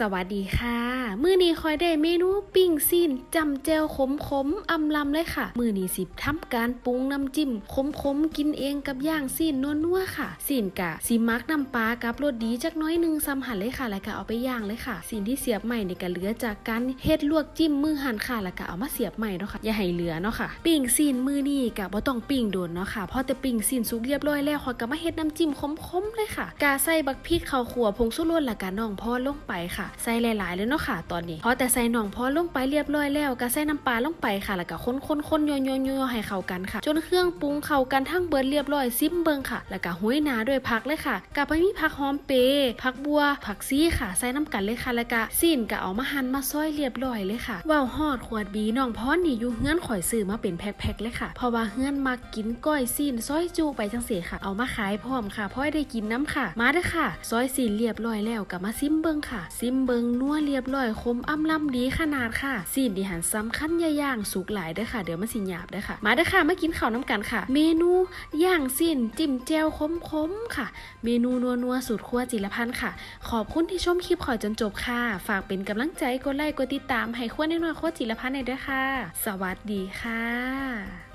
สวัสดีค่ะ มื้อนี้คอยได้เมนูปิ้งซีนจำแจวขมขมๆอำลำเลยค่ะ มื้อนี้สิทำการปรุงน้ำจิ้มขมขมๆกินเองกับย่างซีนนัวๆค่ะซีนกะสิมักน้ำปลากับรสดีจักน้อยหนึงซ้ำหั่นเลยค่ะแล้วก็เอาไปย่างเลยค่ะซีนที่เสียบใหม่นี่ก็เหลือจากการเฮ็ดลวกจิ้มมือหั่นค่ะแล้วก็เอามาเสียบใหม่เนาะค่ะอย่าให้เหลือเนาะค่ะ ปิ้งซีนมื้อนี้กะบ่ต้องปิ้งโดนเนาะค่ะเพราะแต่ปิ้งซีนสุกเรียบร้อยแล้วคอยก็มาเฮ็ดน้ำจิ้มขมๆเลยค่ะกาใส่บักพริกข้าวขัวผงชูรสแล้วก็น้องพอลงไปค่ะใส่หลายๆเลยเนาะค่ะ ตอนนี้พอแต่ใส่น้องพอลงไปเรียบร้อยแล้วก็ใส่น้ำปลาลงไปค่ะ แล้วก็คนๆๆโยๆๆให้เข้ากันค่ะ จนเครื่องปรุงเข้ากันทั้งเบิดเรียบร้อยซิมเบิงค่ะ แล้วก็ห้อยหนาด้วยผักเลยค่ะกับมีผักหอมเปรย์ผักบัว ผักซีค่ะ ใส่น้ำกันเลยค่ะ แล้วก็ซีนก็เอามาหั่นมาซอยเรียบร้อยเลยค่ะว้าวฮอดขวดบีน้องพรนี่อยู่เฮือนข่อยซื้อมาเป็นแพ็คๆเลยค่ะ เพราะว่าเฮือนมักกินก้อยซีนซอยจูไปจังเสียค่ะ เอามาขายพร้อมค่ะพราะให้ได้กินน้ำค่ะ มาเด้อค่ะ ซอยซีนเรียบร้อยแล้วก็มาซิมเบิงค่ะซิมเบิงนัวเรียบร้อยคมอ้ำล่ำดีขนาดค่ะซีนดีหันสำคัญอย่าย่างสุกหลายเด้อค่ะ เดี๋ยวมันสิหยาบเด้อค่ะ มาเด้อค่ะมากินข้าวน้ำกันค่ะ เมนูย่างซีนจิ้มแจ่วคมๆค่ะ เมนูนัวนัวสูตรครัวจิรพันธ์ค่ะ ขอบคุณที่ชมคลิปขอยจนจบค่ะ ฝากเป็นกำลังใจกดไลค์กดติดตามให้ครัวน้อยๆครัวจิรพันธ์หน่อยด้วยค่ะ สวัสดีค่ะ